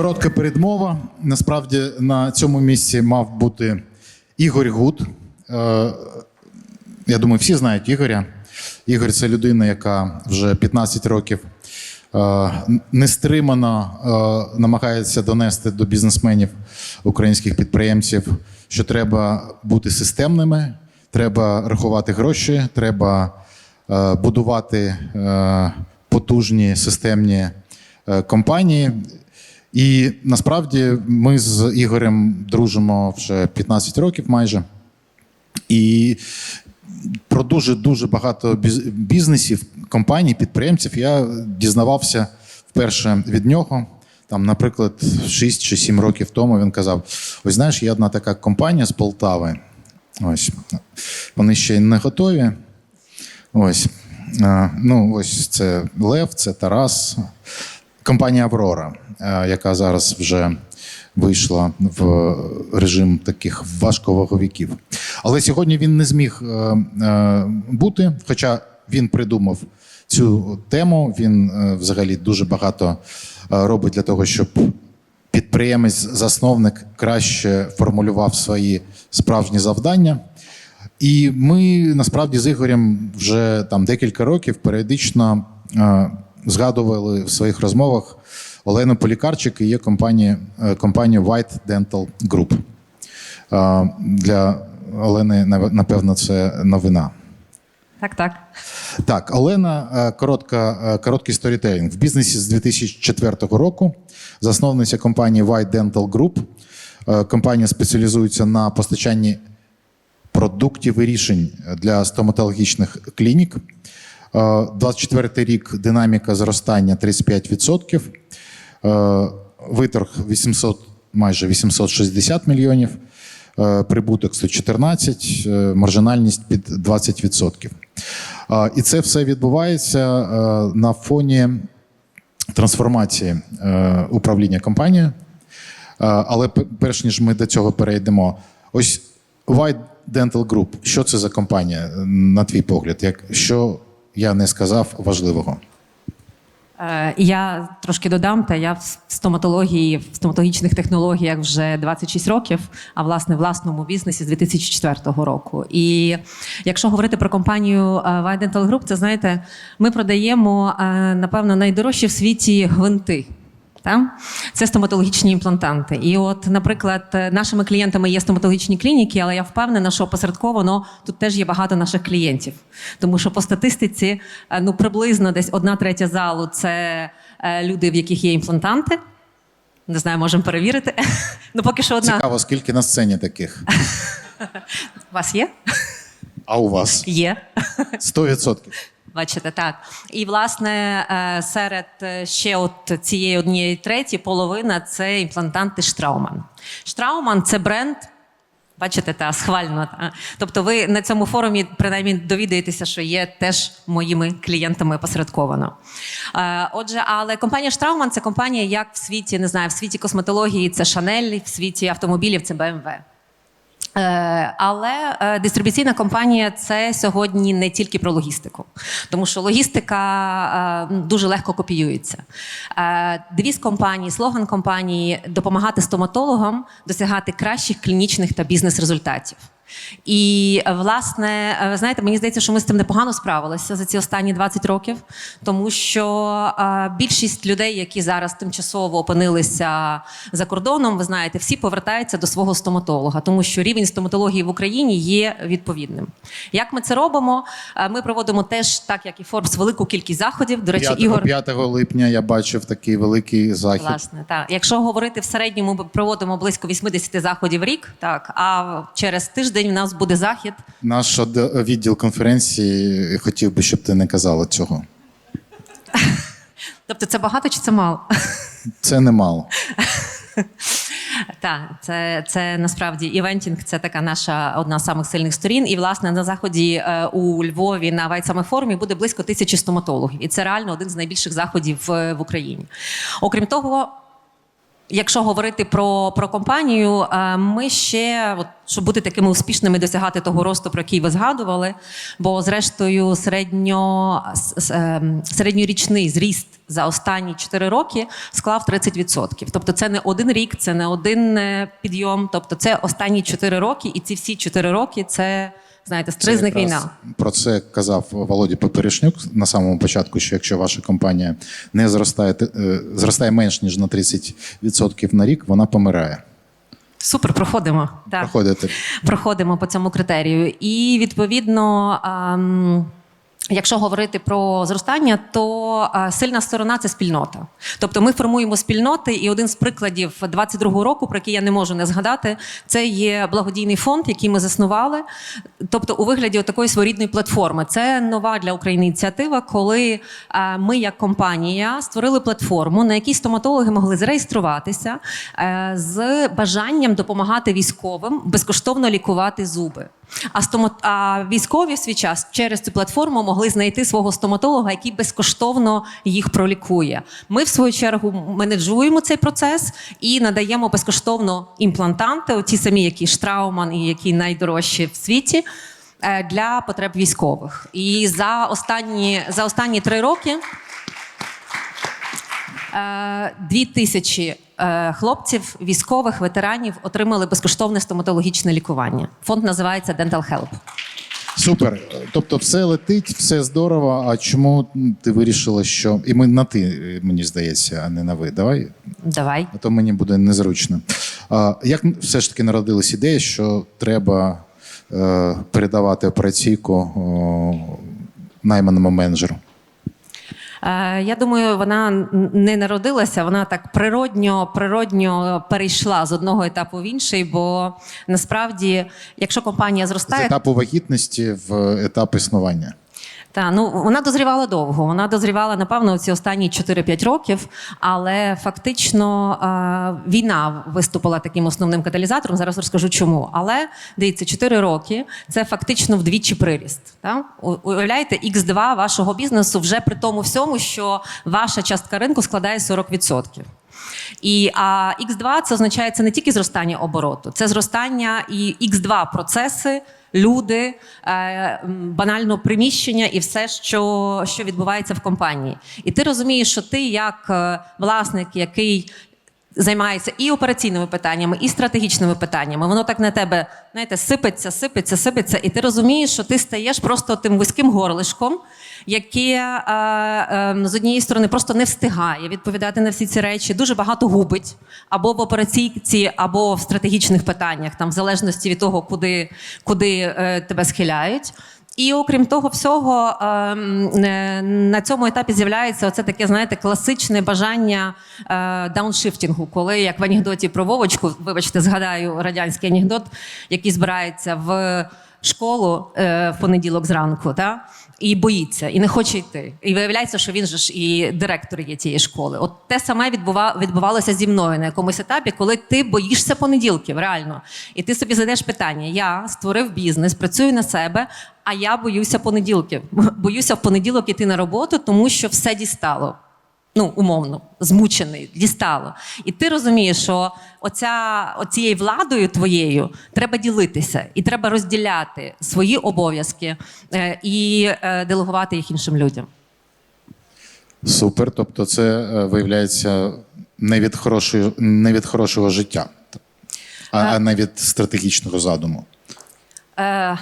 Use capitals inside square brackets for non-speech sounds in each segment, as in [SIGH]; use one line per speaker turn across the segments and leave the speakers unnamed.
Коротка передмова. Насправді на цьому місці мав бути Ігор Гуд. Е, Я думаю, всі знають Ігоря. Ігор це людина, яка вже 15 років е, нестримано е, намагається донести до бізнесменів українських підприємців, що треба бути системними, треба рахувати гроші, треба будувати потужні системні компанії. І насправді ми з Ігорем дружимо вже 15 років майже. І про дуже дуже багато бізнесів, компаній, підприємців я дізнавався вперше від нього. Там, наприклад, 6 чи 7 років тому він казав: ось знаєш, є одна така компанія з Полтави. Ось вони ще й не готові. Ось. Ну, ось це Лев, це Тарас, компанія Аврора, е, яка зараз вже вийшла в режим таких важковаговіків. Але сьогодні він не зміг е, е, бути, хоча він придумав цю тему. Він взагалі дуже багато робить для того, щоб підприємець-засновник краще формулював свої справжні завдання. І ми насправді з Ігорем вже там декілька років періодично згадували в своїх розмовах Олену Полікарчик і є компанія, е, компанію White Dental Group. Е, для Олени, напевно, це новина.
Так, так.
Так, Олена, е, коротка, короткий сторітелінг. В бізнесі з 2004 року засновниця компанії White Dental Group. Компанія спеціалізується на постачанні продуктів і рішень для стоматологічних клінік. Е, 24 рік динаміка зростання 35%. Е, Виторг 800, майже 860 мільйонів. Е, Прибуток 114, е, маржинальність під 20%. Е, І це все відбувається е, на фоні трансформації е, управління компанією. Е, Але перш ніж ми до цього перейдемо, ось White Dental Group, що це за компанія, е, на твій погляд? Як, що я не сказав важливого?
Е, Я трошки додам, та я в стоматології, в стоматологічних технологіях вже 26 років, а власне власному бізнесі з 2004 року. І якщо говорити про компанію Vidental Group, це знаєте, ми продаємо е, напевно найдорожчі в світі гвинти. Та? Це стоматологічні імплантанти. І от, наприклад, е, нашими клієнтами є стоматологічні клініки, але я впевнена, що посередковано тут теж є багато наших клієнтів. Тому що по статистиці е, ну, приблизно десь одна третя залу це е, люди, в яких є імплантанти. Не знаю, можемо перевірити. [LAUGHS] Ну, поки що одна.
Цікаво, скільки на сцені таких? [LAUGHS]
У вас є?
А у вас?
Є.
100%.
Бачите, так. І власне е, серед е, ще от цієї однієї треті половина це імплантанти Штрауман. Штрауман це бренд. Бачите, та схвально. Та. Тобто, ви на цьому форумі принаймні довідаєтеся, що є теж моїми клієнтами посередковано. Е, отже, але компанія Штрауман це компанія, як в світі, не знаю, в світі косметології це Шанель, в світі автомобілів це BMW. Е, Але е, дистрибуційна компанія це сьогодні не тільки про логістику, тому що логістика е, дуже легко копіюється. Девіз компанії, слоган компанії допомагати стоматологам досягати кращих клінічних та бізнес-результатів. І е, власне, е, ви знаєте, мені здається, що ми з цим непогано справилися за ці останні 20 років, тому що е, більшість людей, які зараз тимчасово опинилися за кордоном, ви знаєте, всі повертаються до свого стоматолога, тому що рівень стоматології в Україні є відповідним. Як ми це робимо? Е, Ми проводимо теж, так як і Форбс, велику кількість заходів. До речі,
5,
Ігор
5 липня я бачив такий великий захід.
Власне, так. Якщо говорити в середньому, ми проводимо близько 80 заходів в рік, так, а через тиждень в нас буде захід.
Наш відділ конференції хотів би, щоб ти не казала цього. [LAUGHS]
Тобто це багато чи це мало? [LAUGHS]
Це немало.
Так, це, це насправді івентінг, це така наша одна з самих сильних сторін. І власне на заході е, у Львові на Вайтсаме форумі буде близько тисячі стоматологів. І це реально один з найбільших заходів в, в Україні. Окрім того. Якщо говорити про, про компанію, е, ми ще, от, щоб бути такими успішними, досягати того росту, про який ви згадували. Бо, зрештою, середньо, ем, середньорічний зріст за останні 4 роки склав 30%. Тобто, це не один рік, це не один е, підйом. Тобто, це останні 4 роки, і ці всі 4 роки це, знаєте, стризник війна.
Про це казав Володя Поперешнюк на самому початку, що якщо ваша компанія не зростає, е, зростає менш ніж на 30% на рік, вона помирає.
Супер, проходимо. Так.
Проходите.
проходимо по цьому критерію. І відповідно. Якщо говорити про зростання, то е, сильна сторона це спільнота. Тобто ми формуємо спільноти, і один з прикладів 22-го року, про який я не можу не згадати, це є благодійний фонд, який ми заснували. Тобто, у вигляді такої своєрідної платформи. Це нова для України ініціатива, коли е, ми, як компанія, створили платформу, на якій стоматологи могли зареєструватися е, з бажанням допомагати військовим безкоштовно лікувати зуби. А, стомо... а військові в свій час через цю платформу могли знайти свого стоматолога, який безкоштовно їх пролікує. Ми, в свою чергу, менеджуємо цей процес і надаємо безкоштовно імплантанти, ті самі, які Штрауман і які найдорожчі в світі. е, Для потреб військових. І за останні, за останні три роки е, дві тисячі хлопців, військових, ветеранів отримали безкоштовне стоматологічне лікування. Фонд називається Dental Help.
Супер. Тобто, все летить, все здорово. А чому ти вирішила, що. І ми на ти, мені здається, а не на ви. Давай,
Давай.
а то мені буде незручно. А, як все ж таки народилась ідея, що треба е, передавати операційку о, найманому менеджеру?
Е, Я думаю, вона не народилася, вона так природньо, природньо перейшла з одного етапу в інший, бо насправді, якщо компанія
З
зростає,
етапу вагітності в етап існування.
Та ну вона дозрівала довго. Вона дозрівала напевно ці останні 4-5 років. Але фактично е, війна виступила таким основним каталізатором. Зараз розкажу чому. Але дивіться, 4 роки це фактично вдвічі приріст. Та? Уявляєте, x 2 вашого бізнесу вже при тому всьому, що ваша частка ринку складає 40%. І а X2 це означає це не тільки зростання обороту, це зростання і X2 процеси, люди, е, банально приміщення і все, що, що відбувається в компанії. І ти розумієш, що ти, як е, власник, який займається і операційними питаннями, і стратегічними питаннями. Воно так на тебе знаєте, сипеться, сипеться, сипеться, і ти розумієш, що ти стаєш просто тим вузьким горлишком, яке е, е, з однієї сторони просто не встигає відповідати на всі ці речі, дуже багато губить або в операційці, або в стратегічних питаннях, там в залежності від того, куди, куди е, тебе схиляють. І окрім того всього, ем, е, на цьому етапі з'являється оце таке, знаєте, класичне бажання е, дауншифтінгу, коли як в анекдоті про Вовочку, вибачте, згадаю радянський анекдот, який збирається в школу е, в понеділок зранку, та? І боїться, і не хоче йти. І виявляється, що він же ж і директор є тієї школи. От те саме відбува, відбувалося зі мною на якомусь етапі, коли ти боїшся понеділків, реально. І ти собі задаєш питання: я створив бізнес, працюю на себе. А я боюся понеділків. [LAUGHS] Боюся в понеділок іти на роботу, тому що все дістало. Ну, умовно, змучений, дістало. І ти розумієш, що оця, оцією владою твоєю треба ділитися, і треба розділяти свої обов'язки е, і е, делегувати їх іншим людям.
Супер. Тобто, це е, виявляється не від хорошої, не від хорошого життя, а, а не від стратегічного задуму.
Е,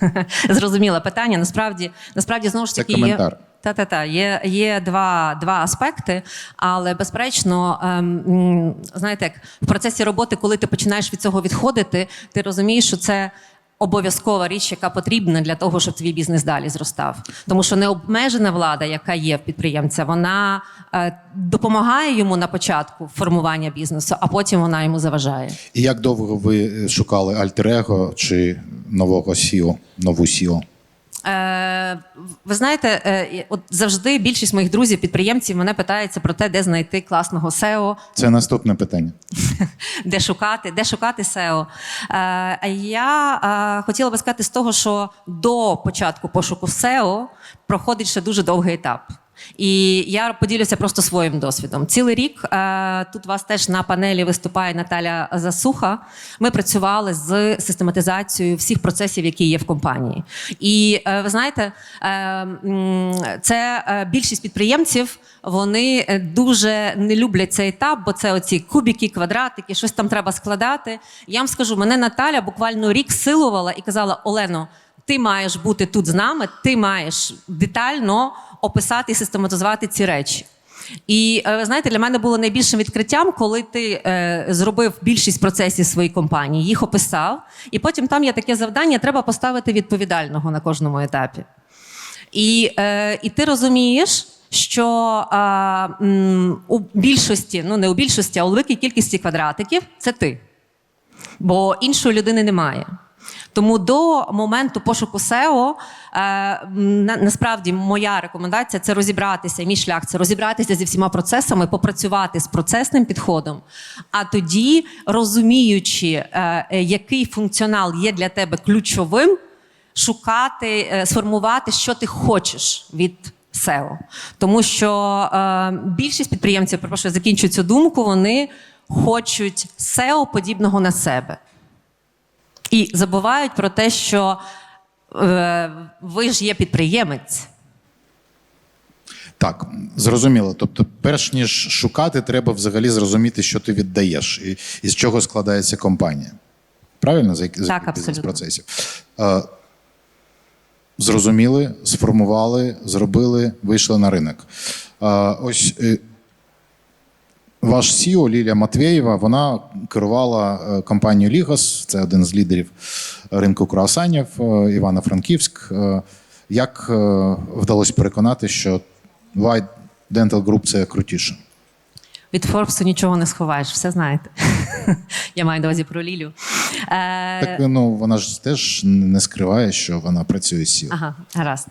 [LAUGHS] Зрозуміле питання. Насправді, насправді знову ж
Це
таки
коментар.
є. Та-та-та, є, є два, два аспекти, але безперечно, ем, знаєте, як в процесі роботи, коли ти починаєш від цього відходити, ти розумієш, що це обов'язкова річ, яка потрібна для того, щоб твій бізнес далі зростав. Тому що необмежена влада, яка є в підприємця, вона е, допомагає йому на початку формування бізнесу, а потім вона йому заважає.
І як довго ви шукали альтер-его чи нового SEO, нову SEO?
Е, ви знаєте, е, от завжди більшість моїх друзів, підприємців, мене питаються про те, де знайти класного SEO,
Це наступне питання. [LAUGHS]
де шукати, де шукати SEO. Е, я е, хотіла би сказати з того, що до початку пошуку SEO проходить ще дуже довгий етап. І я поділюся просто своїм досвідом. Цілий рік е, тут вас теж на панелі виступає Наталя Засуха. Ми працювали з систематизацією всіх процесів, які є в компанії. І е, ви знаєте, е, це більшість підприємців. Вони дуже не люблять цей етап, бо це оці кубики, квадратики, щось там треба складати. Я вам скажу, мене Наталя буквально рік силувала і казала: Олено, ти маєш бути тут з нами, ти маєш детально описати і систематизувати ці речі. І е, ви знаєте, для мене було найбільшим відкриттям, коли ти е, зробив більшість процесів своєї компанії, їх описав, і потім там є таке завдання: треба поставити відповідального на кожному етапі. І, е, і ти розумієш, що м, у більшості, ну не у більшості, а у великій кількості квадратиків це ти. Бо іншої людини немає. Тому до моменту пошуку SEO, е, на, насправді моя рекомендація це розібратися, мій шлях це розібратися зі всіма процесами, попрацювати з процесним підходом. А тоді, розуміючи, е, е, який функціонал є для тебе ключовим, шукати, сформувати, що ти хочеш від SEO. Тому що е, більшість підприємців, перепрошую, закінчую цю думку, вони хочуть SEO подібного на себе. І забувають про те, що е, ви ж є підприємець.
Так, зрозуміло. Тобто, перш ніж шукати, треба взагалі зрозуміти, що ти віддаєш і, і з чого складається компанія. Правильно? За
Так,
з процесів. Е, зрозуміли, сформували, зробили, вийшли на ринок. Е, ось е, ваш Сіо Лілія Матвєєва, вона керувала е, компанією Лігос, це один з лідерів ринку круасанів е, Івано-Франківськ. Е, Як вдалося переконати, що White Dental Group це крутіше?
Від Форбсу нічого не сховаєш, все знаєте. Я маю на увазі про Лілю. Е,
Так ну вона ж теж не скриває, що вона працює CEO.
Ага, гаразд.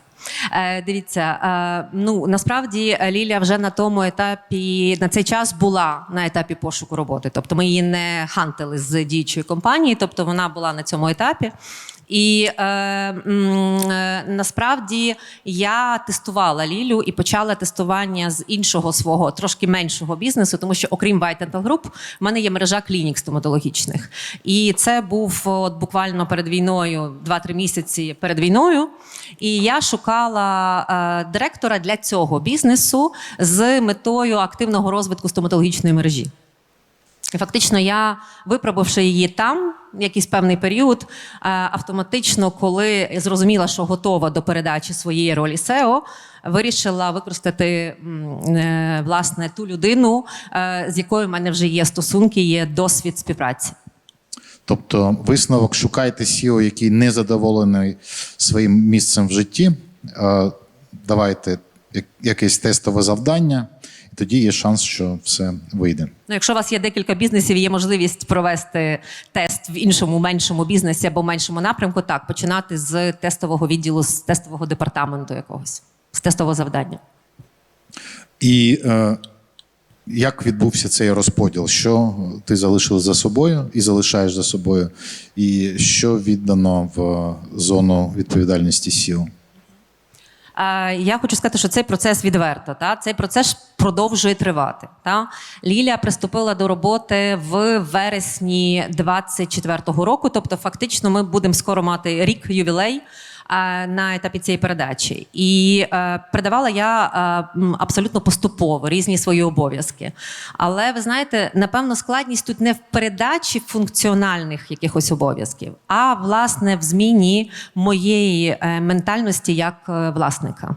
Е, дивіться, е, ну насправді е, Лілія вже на тому етапі на цей час була на етапі пошуку роботи. Тобто ми її не хантили з діючої компанії, тобто вона була на цьому етапі. І е, е, насправді я тестувала Лілю і почала тестування з іншого свого трошки меншого бізнесу, тому що окрім White Dental Group, в мене є мережа клінік стоматологічних. І це був от буквально перед війною, 2-3 місяці перед війною. І я шукала е, директора для цього бізнесу з метою активного розвитку стоматологічної мережі. Фактично, я, випробувавши її там якийсь певний період, е, автоматично, коли зрозуміла, що готова до передачі своєї ролі SEO, вирішила використати е, власне ту людину, е, з якою в мене вже є стосунки, є досвід співпраці.
Тобто, висновок шукайте CEO, який не задоволений своїм місцем в житті. Давайте якесь тестове завдання, тоді є шанс, що все вийде.
Ну, якщо у вас є декілька бізнесів, є можливість провести тест в іншому меншому бізнесі або меншому напрямку, так починати з тестового відділу, з тестового департаменту якогось, з тестового завдання.
І е, як відбувся цей розподіл? Що ти залишив за собою і залишаєш за собою, і що віддано в зону відповідальності SEO?
Е, Я хочу сказати, що цей процес відверто. Та? Цей процес продовжує тривати. Та? Лілія приступила до роботи в вересні 24-го року. Тобто, фактично, ми будемо скоро мати рік ювілей. На етапі цієї передачі, і е, передавала я е, абсолютно поступово різні свої обов'язки. Але ви знаєте, напевно, складність тут не в передачі функціональних якихось обов'язків, а власне в зміні моєї е, ментальності як власника.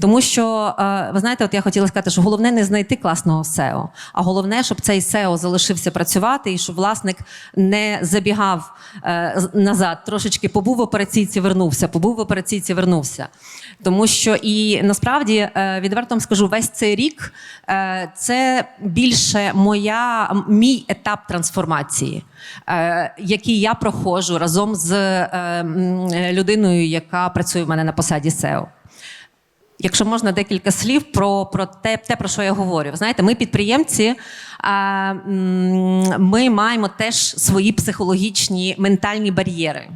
Тому що ви знаєте, от я хотіла сказати, що головне не знайти класного SEO, а головне, щоб цей SEO залишився працювати і щоб власник не забігав назад, трошечки побув в операційці, вернувся, побув в операційці, вернувся. Тому що і насправді е, відверто вам скажу, весь цей рік е, це більше моя мій етап трансформації, е, який я проходжу разом з людиною, яка працює в мене на посаді SEO. Якщо можна декілька слів про, про те, те, про що я говорю. Знаєте, ми підприємці, ми маємо теж свої психологічні ментальні бар'єри.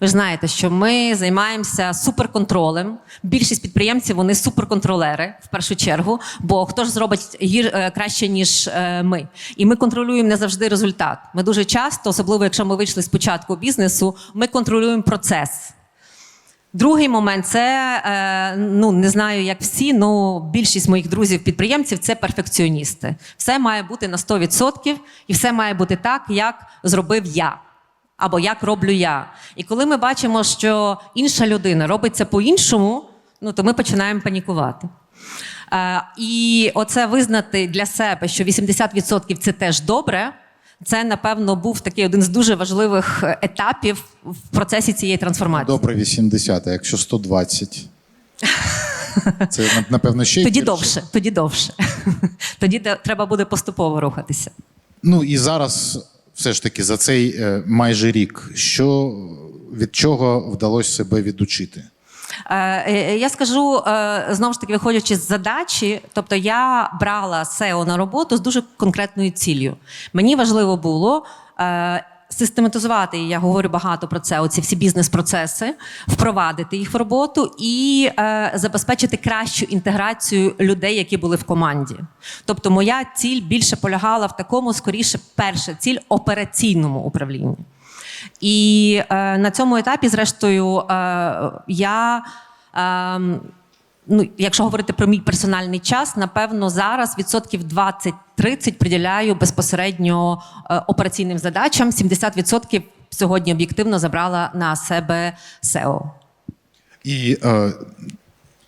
Ви ж знаєте, що ми займаємося суперконтролем. Більшість підприємців вони суперконтролери в першу чергу, бо хто ж зробить гір е, краще ніж е, ми. І ми контролюємо не завжди результат. Ми дуже часто, особливо якщо ми вийшли з початку бізнесу, ми контролюємо процес. Другий момент це е, ну не знаю, як всі, але більшість моїх друзів-підприємців це перфекціоністи. Все має бути на 100% і все має бути так, як зробив я. Або як роблю я. І коли ми бачимо, що інша людина робить це по-іншому, ну то ми починаємо панікувати. Е, і оце визнати для себе, що 80% це теж добре. Це, напевно, був такий один з дуже важливих е, етапів в процесі цієї трансформації.
Добре 80, а якщо 120. [LAUGHS] Це напевно ще й
Тоді
гірше.
довше, тоді довше. [LAUGHS] Тоді треба буде поступово рухатися.
Ну і зараз, все ж таки, за цей е, майже рік, що від чого вдалося себе відучити?
Е, е, Я скажу знову ж таки, виходячи з задачі, тобто я брала SEO на роботу з дуже конкретною ціллю. Мені важливо було. Систематизувати, я говорю багато про це, оці всі бізнес-процеси, впровадити їх в роботу і е, забезпечити кращу інтеграцію людей, які були в команді. Тобто, моя ціль більше полягала в такому, скоріше, перша ціль операційному управлінні. І е, на цьому етапі, зрештою, е, я. Е, Ну, якщо говорити про мій персональний час, напевно, зараз відсотків 20-30 приділяю безпосередньо е, операційним задачам. 70% сьогодні об'єктивно забрала на себе SEO.
І е,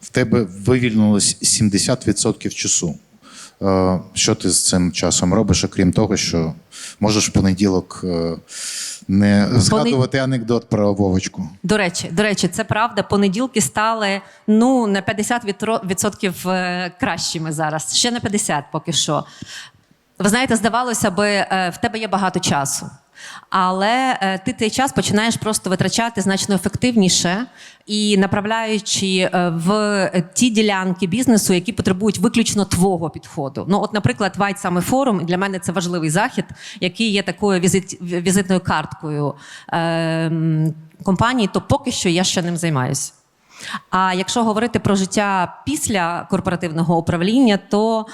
в тебе вивільнилось 70% часу. Е, що ти з цим часом робиш, окрім того, що можеш в понеділок е, не згадувати анекдот про Вовочку?
До речі, до речі, це правда. Понеділки стали ну на 50% відсотків е, кращими зараз. Ще на 50 поки що. Ви знаєте, здавалося би, е, в тебе є багато часу. Але е, ти цей час починаєш просто витрачати значно ефективніше і направляючи е, в ті ділянки бізнесу, які потребують виключно твого підходу. Ну, от, наприклад, White саме форум для мене це важливий захід, який є такою візит, візитною карткою е, компанії, то поки що я ще ним займаюся. А якщо говорити про життя після корпоративного управління, то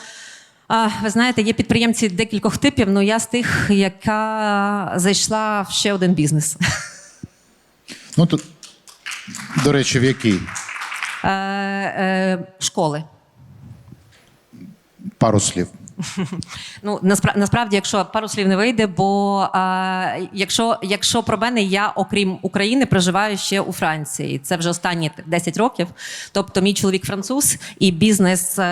а, ви знаєте, є підприємці декількох типів, але я з тих, яка зайшла в ще один бізнес.
Ну, тут, до речі, в який?
Е, е, школи.
Пару слів. [LAUGHS]
Ну наспра- насправді, якщо пару слів не вийде, бо е, якщо, якщо про мене, я окрім України проживаю ще у Франції. Це вже останні 10 років. Тобто, мій чоловік француз і бізнес е,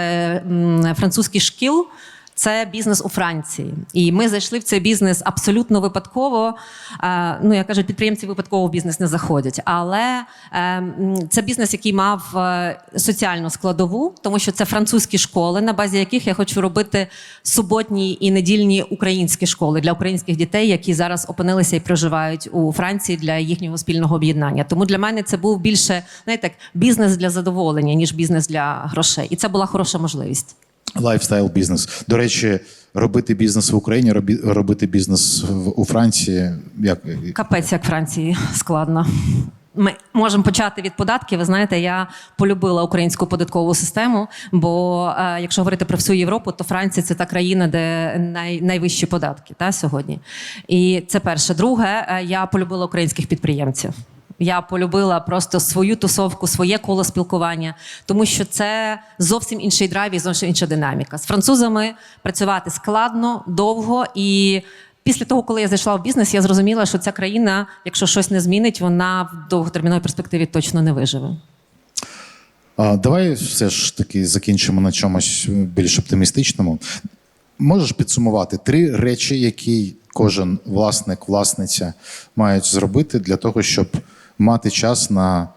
м, французьких шкіл. Це бізнес у Франції, і ми зайшли в цей бізнес абсолютно випадково. Е, Ну я кажу, підприємці випадково в бізнес не заходять. Але е, це бізнес, який мав е, соціальну складову, тому що це французькі школи, на базі яких я хочу робити суботні і недільні українські школи для українських дітей, які зараз опинилися і проживають у Франції для їхнього спільного об'єднання. Тому для мене це був більше знаєте, бізнес для задоволення ніж бізнес для грошей, і це була хороша можливість.
Лайфстайл бізнес. До речі, робити бізнес в Україні, робити бізнес у Франції. Як
Капець, як Франції складно. Ми можемо почати від податків. Ви знаєте, я полюбила українську податкову систему, бо е, якщо говорити про всю Європу, то Франція це та країна, де най, найвищі податки та, сьогодні. І це перше. Друге, е, я полюбила українських підприємців. Я полюбила просто свою тусовку, своє коло спілкування, тому що це зовсім інший драйв і зовсім інша динаміка. З французами працювати складно, довго і Після того, коли я зайшла в бізнес, я зрозуміла, що ця країна, якщо щось не змінить, вона в довготерміновій перспективі точно не виживе.
А, давай все ж таки закінчимо на чомусь більш оптимістичному. Можеш підсумувати три речі, які кожен власник, власниця мають зробити для того, щоб мати час на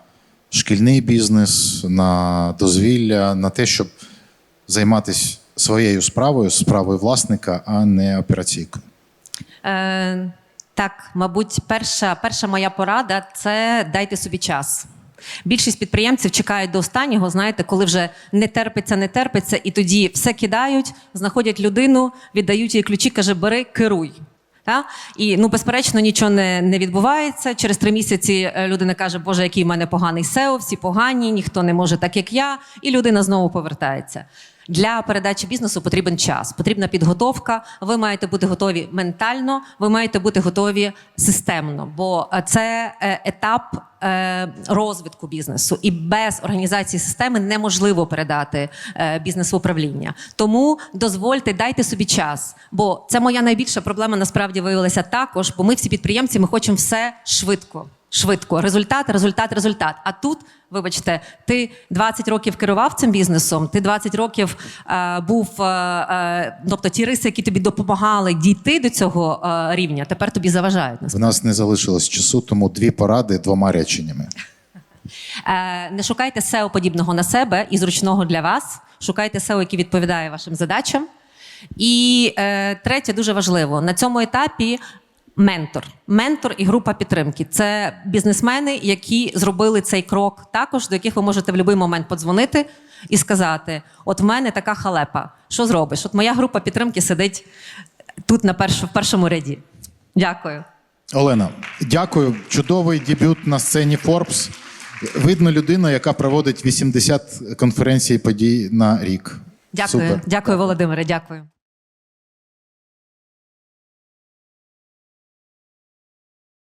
шкільний бізнес, на дозвілля, на те, щоб займатися своєю справою, справою власника, а не операційкою.
Е, так, мабуть, перша, перша моя порада це дайте собі час. Більшість підприємців чекають до останнього, знаєте, коли вже не терпиться, не терпиться, і тоді все кидають, знаходять людину, віддають їй ключі, каже, бери, керуй. Та? І ну, безперечно, нічого не, не відбувається. Через три місяці е, людина каже, Боже, який в мене поганий SEO, всі погані, ніхто не може так, як я, і людина знову повертається. Для передачі бізнесу потрібен час, потрібна підготовка. Ви маєте бути готові ментально, ви маєте бути готові системно, бо е, це е, етап е, розвитку бізнесу, і без організації системи неможливо передати бізнес в управління. Тому дозвольте, дайте собі час. Бо це моя найбільша проблема насправді виявилася також. Бо ми всі підприємці, ми хочемо все швидко. Швидко, результат, результат, результат. А тут, вибачте, ти 20 років керував цим бізнесом, ти 20 років е, був, е, е, тобто ті риси, які тобі допомагали дійти до цього е, рівня, тепер тобі заважають.
В нас не залишилось часу, тому дві поради двома реченнями.
Е, не шукайте SEO подібного на себе і зручного для вас. Шукайте SEO, який відповідає вашим задачам. І е, третє, дуже важливо, на цьому етапі ментор. Ментор і група підтримки. Це бізнесмени, які зробили цей крок також, до яких ви можете в будь-який момент подзвонити і сказати: От в мене така халепа. Що зробиш? От моя група підтримки сидить тут на перш, в першому ряді. Дякую.
Олена, дякую. Чудовий дебют на сцені Forbes. Видно людина, яка проводить 80 конференцій подій на рік.
Дякую,
Супер.
дякую, Володимире. Дякую.